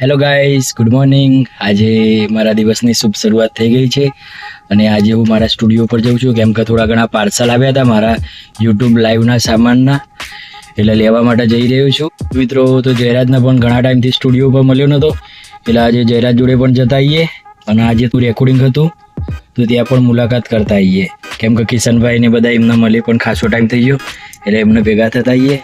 Hello guys good morning આજે મારા દિવસની શુભ શરૂઆત થઈ ગઈ છે અને આજે હું મારા સ્ટુડિયો પર જઉં છું. કેમ કે થોડા ઘણા પાર્સલ આવ્યા હતા મારા યુટ્યુબ લાઈવના સામાનના. એટલે લેવા માટે જઈ રહ્યો છું. મિત્રો, તો જયરાજને પણ ઘણા ટાઈમથી સ્ટુડિયો પર મળ્યો નહોતો એટલે આજે જયરાજ જોડે પણ જતા આવીએ. અને આજે તું રેકોર્ડિંગ હતું, તો ત્યાં પણ મુલાકાત કરતા આવીએ. કેમ કે કિશનભાઈને બધા એમને મળે પણ ખાસો ટાઈમ થઈ ગયો. એટલે એમને ભેગા થતા આવીએ.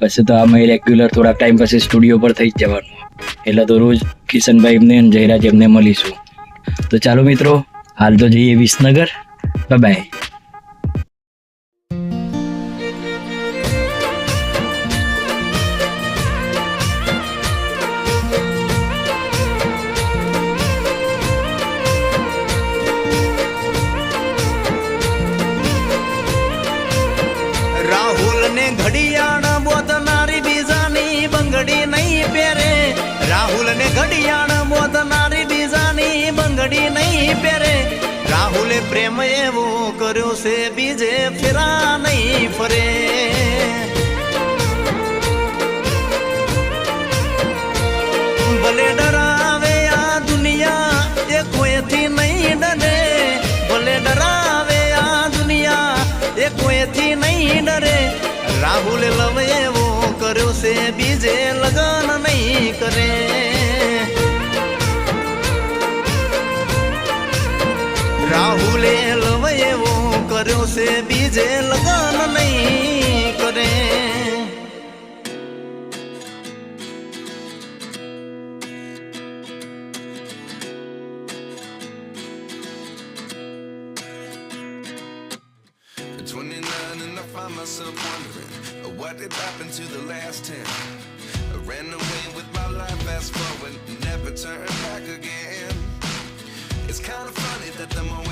પછી તો અમે રેગ્યુલર થોડાક ટાઈમ પછી સ્ટુડિયો પર થઈ જ જવાનું. એટલે તો રોજ કિશનભાઈ એમને અને જયરાજ એમને મળીશું. તો ચાલો મિત્રો, હાલ તો જઈએ વિસનગર. બાય રાહુલ ઘડિયાળ બોધનારી બીજાની બંગડી નહીં પહેરે. રાહુલે પ્રેમ એવો કર્યો છે, બીજે ફેરા નહીં ફરે. ભલે ડરાવે આ દુનિયા, એ કોઈથી નહીં ડરે. ભલે ડરાવે આ દુનિયા, એ કોઈથી નહીં ડરે. રાહુલ લવ એવો કર્યો છે, બીજે લગન નહીં કરે. से बीजे लगाना नहीं करें। Find myself wondering uh, what did happen to the last 10 I ran away with my life fast forward never turn back again. It's kind of funny that the moment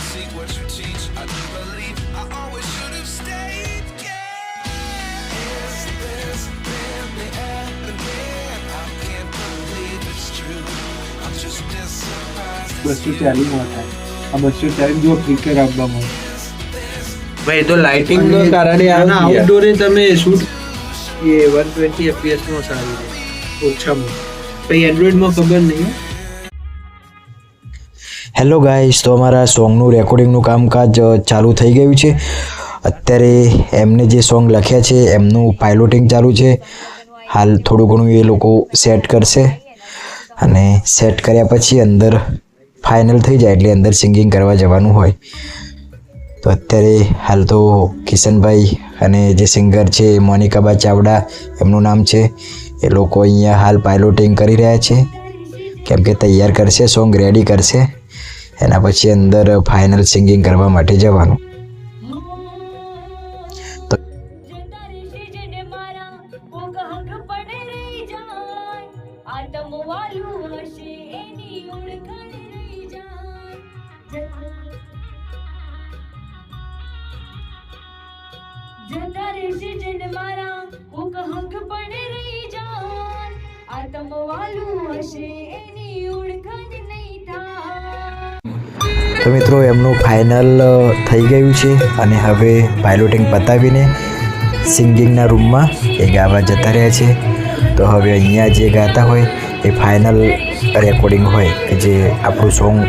But now I see what you teach. I do believe I always should have stayed. Yeah. Is this really happening? I can't believe it's true. I'm just as surprised as બસો you. ચાલીસમાં થાય આ બસો ચાલીસ જો flicker આપવામાં ભાઈ તો lighting નો કારણે અને આવે આઉટડોરે તમે શૂટ એ વન ટ્વેન્ટી એફપીએસમાં સારું છે ઓછામાં પછી એન્ડ્રોઈડમાં ખબર નહીં હો. હેલો ગાઈસ તો અમારા સોંગનું રેકોર્ડિંગનું કામકાજ ચાલુ થઈ ગયું છે. અત્યારે એમને જે સોંગ લખ્યા છે, એમનું પાઇલોટિંગ ચાલુ છે. હાલ થોડું ઘણું એ લોકો સેટ કરશે. અને સેટ કર્યા પછી અંદર ફાઇનલ થઈ જાય, એટલે અંદર સિંગિંગ કરવા જવાનું હોય. તો અત્યારે હાલ તો કિશનભાઈ અને જે સિંગર છે, મોનિકાબા ચાવડા, એમનું નામ છે. એ લોકો અહીંયા હાલ પાઇલોટિંગ કરી રહ્યા છે. કેમ કે તૈયાર કરશે સોંગ રેડી કરશે. એના પછી અંદર ફાઇનલ સિંગિંગ કરવા માટે જવાનું. એમનું ફાઇનલ થઈ ગયું છે અને હવે પાઇલોટિંગ પતાવીને સિંગિંગના રૂમમાં એ ગાવા જતા રહ્યા છે. તો હવે અહીંયા જે ગાતા હોય એ ફાઇનલ રેકોર્ડિંગ હોય કે જે આપણું સોંગ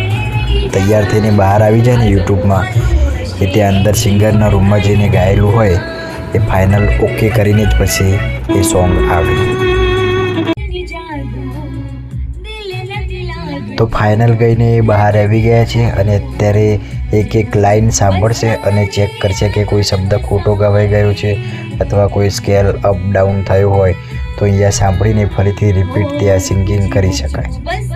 તૈયાર થઈને બહાર આવી જાય ને યુટ્યુબમાં એ ત્યાં અંદર સિંગરના રૂમમાં જઈને ગાયેલું હોય, એ ફાઇનલ ઓકે કરીને જ પછી એ સોંગ આવે. તો ફાઇનલ ગઈને એ બહાર આવી ગયા છે અને અત્યારે એક એક લાઈન સાંભળશે અને ચેક કરશે કે કોઈ શબ્દ ખોટો ગવાઈ ગયો છે અથવા કોઈ સ્કેલ અપ ડાઉન થયું હોય તો અહીંયા સાંભળીને ફરીથી રિપીટ ત્યાં સિંગિંગ કરી શકાય.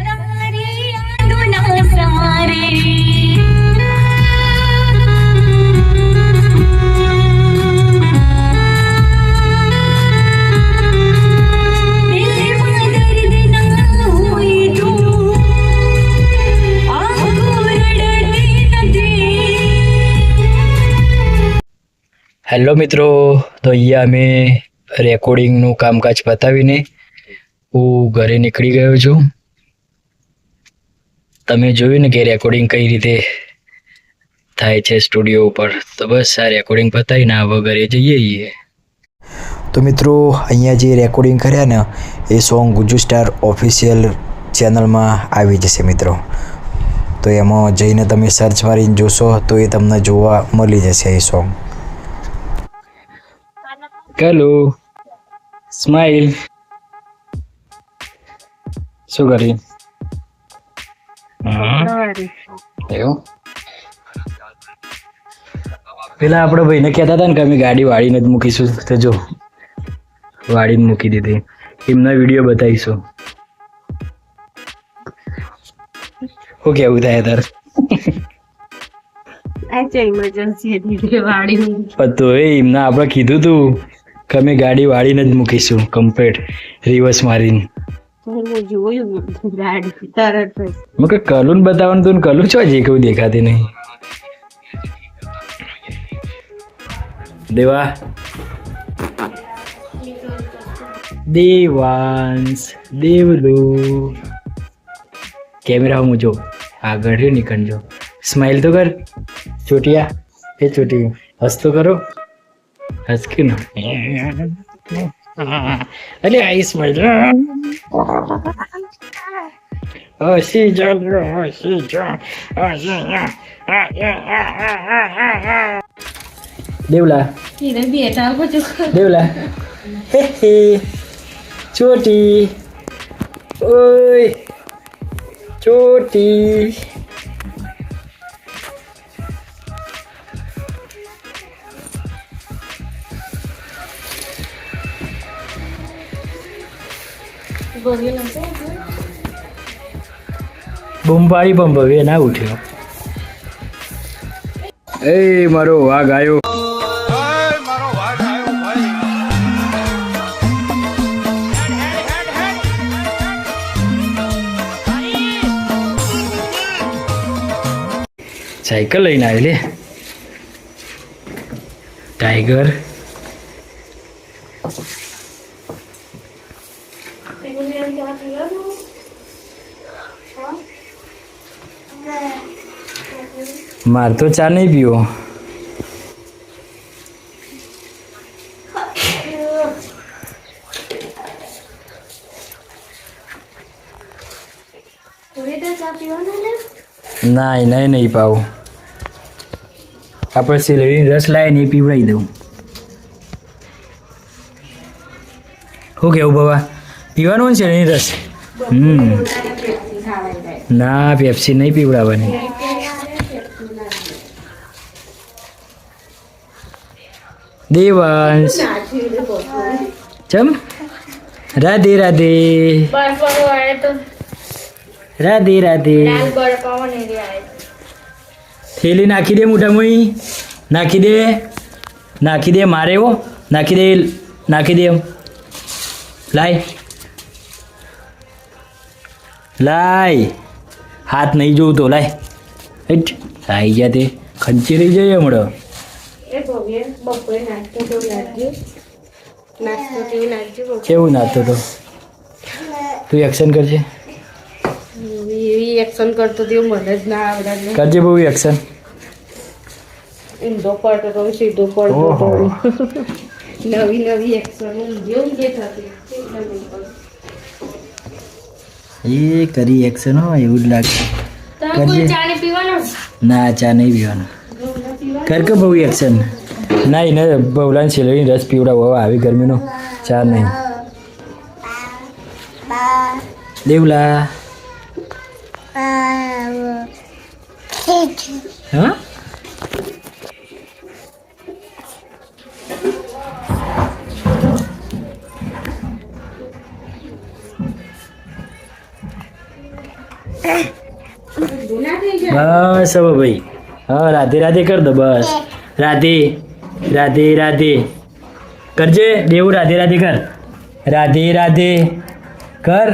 હેલો મિત્રો, તો અહીંયા અમે રેકોર્ડિંગનું કામકાજ પતાવીને હું ઘરે નીકળી ગયો છું. તમે જોયું ને કે રેકોર્ડિંગ કઈ રીતે થાય છે સ્ટુડિયો ઉપર? તો બસ આ રેકોર્ડિંગ પતાવીને હવે ઘરે જઈએ છીએ. તો મિત્રો, અહીંયા જે રેકોર્ડિંગ કર્યા ને, એ સોંગ ગુજુ સ્ટાર ઓફિશિયલ ચેનલમાં આવી જશે મિત્રો. તો એમાં જઈને તમે સર્ચ મારીને જોશો, તો એ તમને જોવા મળી જશે એ સોંગ હેલો સ્માઈલ શું કરી એવું? પેલા આપણે ભાઈને કહેતા હતા ને કે અમે ગાડી વાળીને જ મૂકીશું. તો જો વાળીને મૂકી દીધી. એમના વીડિયો બતાવીશું. શું કેવું થાય તાર? તો એ એમને આપણે કીધું તું. કે અમે ગાડી વાળીને જ મૂકીશું કમ્પ્લીટ રિવર્સ મારીને. મેં કે કલુન બતાવવાનું તું કલું છો જે કેવું દેખાતી નહીં. દેવા. દેવાંશ દેવલુ. કેમેરા હું જો આગળ રહ્યો નીકળજો. સ્માઇલ તો કર ચોટિયા એ ચોટી હસ તો કરો હસ કે ના અરે આઈ સ્માઈલ હસી ચાલ હસી ચાલ હસી દેવલા દેવલા હે હે ચોટી ઓય ચોટી પાડી પણ ભવ્ય ના ઉઠ્યો એ મારો વાઘ આવ્યો સાયકલ લઈને આવી લે ટાઈગર. માર તો ચા નહીં પીવો. ના? નહીં નહીં પાવું. આપણે સિલેરી રસ લાવીને એ પીવડાવી દઉં. શું કેવું બાબા? પીવાનું છે એની રસ? હમ. ના પેપ્સી નહીં પીવડાવવાની. દેવાંશ ચમ? રાધે રાધે. રાધે રાધે. થેલી નાખી દે મોટામોઈ નાખી દે. નાખી દે મારે એવો નાખી દે નાખી દે. એમ લાય. લાય. હાથ નહીં જોવું તો લાય. એટ આવી ગયા તે. ખંચી રહી જાય હમણાં. કેવું નાચતો તો તું એક્શન કરજે એક્શન કરતો હતો મને જ ના આવડે કરજે બહુ એક્શન ઊંધો પડતો તો સીધો પડતો ઓહો. હતો નવી નવી એક્શન જેવું જે થતી એ કરી એક્શન હોય એવું જ લાગે કરજે ચાણી પીવાનો ના ચા નહીં પીવાનું કર કે બહુ એક્શન ના એને બહુલાને છેલ્લી રસ પીવડાવો હવે આવી ગરમીનો ચા નહીં દેવલા હા બસ હવે ભાઈ હા રાધે રાધે કર દો બસ. રાધે રાધે રાધે. કરજે દેવું રાધે રાધે કર. રાધે રાધે કર.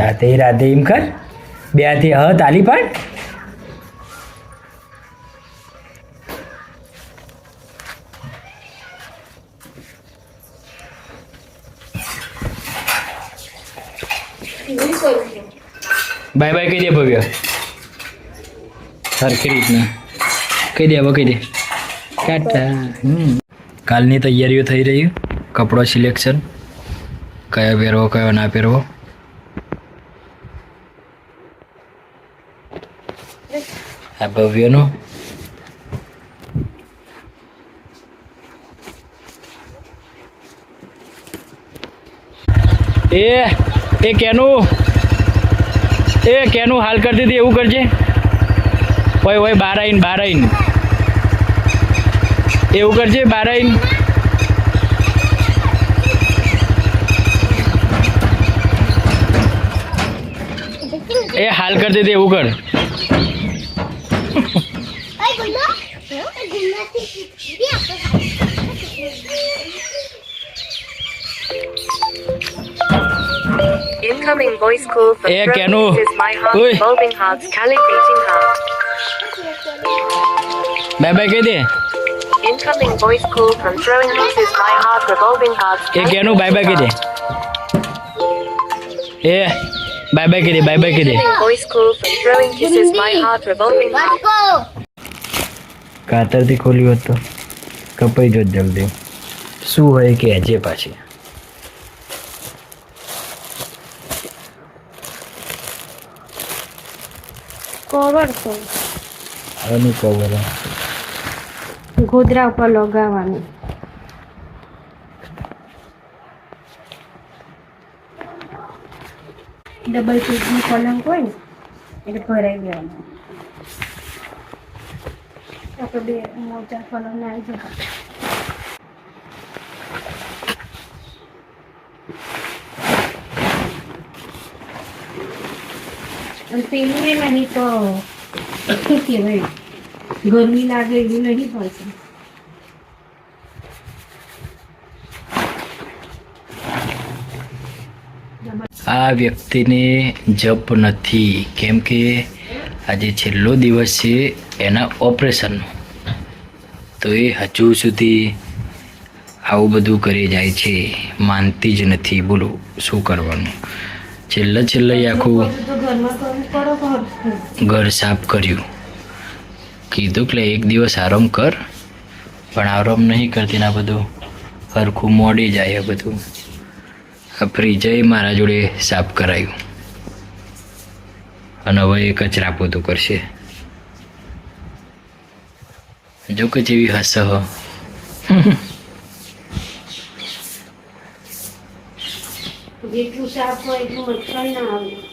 રાધે રાધે એમ કર. બે હાથે હ તાલી પાડ. બાય બાય કહી દે ભવ્ય. સરખી રીતના. કહી દે, હવે કહી દે. ટાટા કાલની તૈયારીઓ થઈ રહી. કપડો સિલેક્શન. કયો પહેરવો, કયો ના પહેરવો. આ ભવ્યનો. એ એ કેનું? એ કેનું? હાલ કરતી હતી એવું કરજે. હોય હોય બાર આવીને બાર આવીને એવું કરજે બાર આવીને એ હાલ કર દે એવું કર Incoming voice call from Eh, Throne is my heart Oi. revolving hearts Cali heart. Bye bye કહી દે Incoming voice call from Throne This is my heart revolving hearts એ કેનું બાય બાય કહી દે એ બાય બાય કહી દે by bye કહી દે Incoming voice call from Throwing Kisses My Heart Revolving Heart. કાતરથી ખોલ્યું હતું કપાઈ જો જલ્દી શું હોય કે હજે પાછી કવર તો આનું કવર ગોદરા ઉપર લગાવવાનું ડબલ પેજની પલંગ હોય ને એટલે ભરાઈ દેવાનું આપણે બે મોટા પલંગ આવી જતા અને પેલું એ નહીં તો શું કહેવાય ગરમી લાગે એવું નહીં પડતું આ વ્યક્તિને જપ નથી. કેમ કે આજે છેલ્લો દિવસ છે એના ઓપરેશનનો. તો એ હજુ સુધી આવું બધું કરી જાય છે. માનતી જ નથી. બોલો શું કરવાનું? છેલ્લે છેલ્લે આખું ઘર સાફ કર્યું. કીધું કે એક દિવસ આરામ કર. પણ આરામ નહીં કરતી ના બધું સરખું મોડી જાય બધું. આ ફ્રીજે મારા જોડે સાફ કરાયું. અને હવે એ કચરા પોતું કરશે. જો કે જેવી હસ જેટલું સાફ હોય એટલું મચ્છર ના આવે.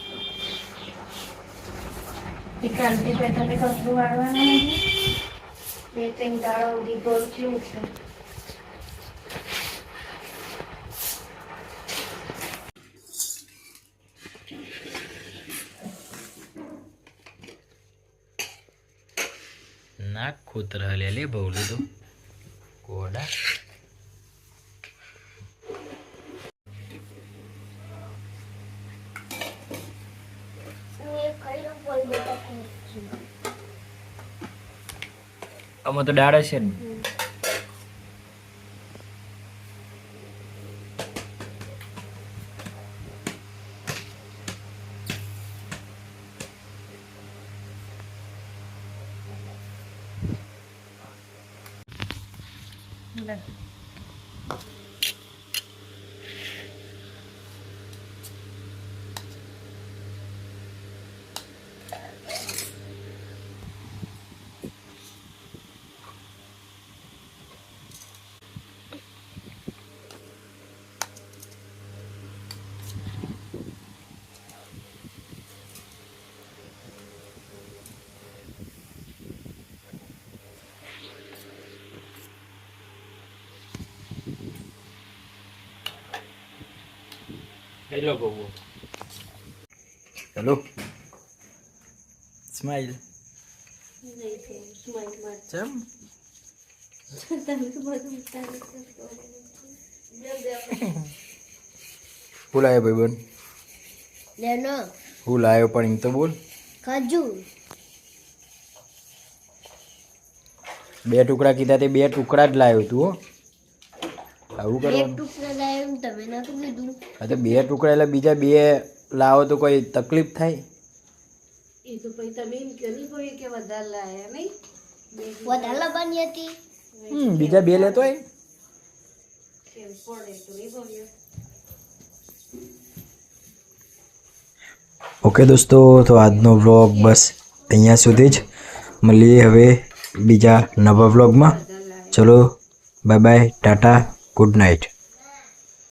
એ કાલથી પેટર્ન કચરું વાળવાનું નથી બે ત્રણ દાડા સુધી ભરતું છે નાક ખોતર લે લે બહુ લીધું કોડા આમાં તો ડાળે છે ને હેલો સ્માઈલ ચમ હું લાવ્યો ભાઈ બેન હું લાવ્યો પણ એમ તો બોલ કાજુ બે ટુકડા કીધા તે બે ટુકડા જ લાવ્યો તું હો. આવું કરવાનું. તમે નતું કીધું. હા તો બે ટુકડા એટલે બીજા બે લાવો તો કોઈ તકલીફ થાય? એ તો પછી તમે એમ કહ્યું કોઈ કે વધારે લાયા નહીં. વધારે લાવવાની હતી? હમ, બીજા બે લેતો હોય ઓકે દોસ્તો તો આજનો વ્લોગ બસ અહીંયા સુધી જ. મળીએ હવે બીજા નવા વ્લોગમાં ચલો bye bye tata good night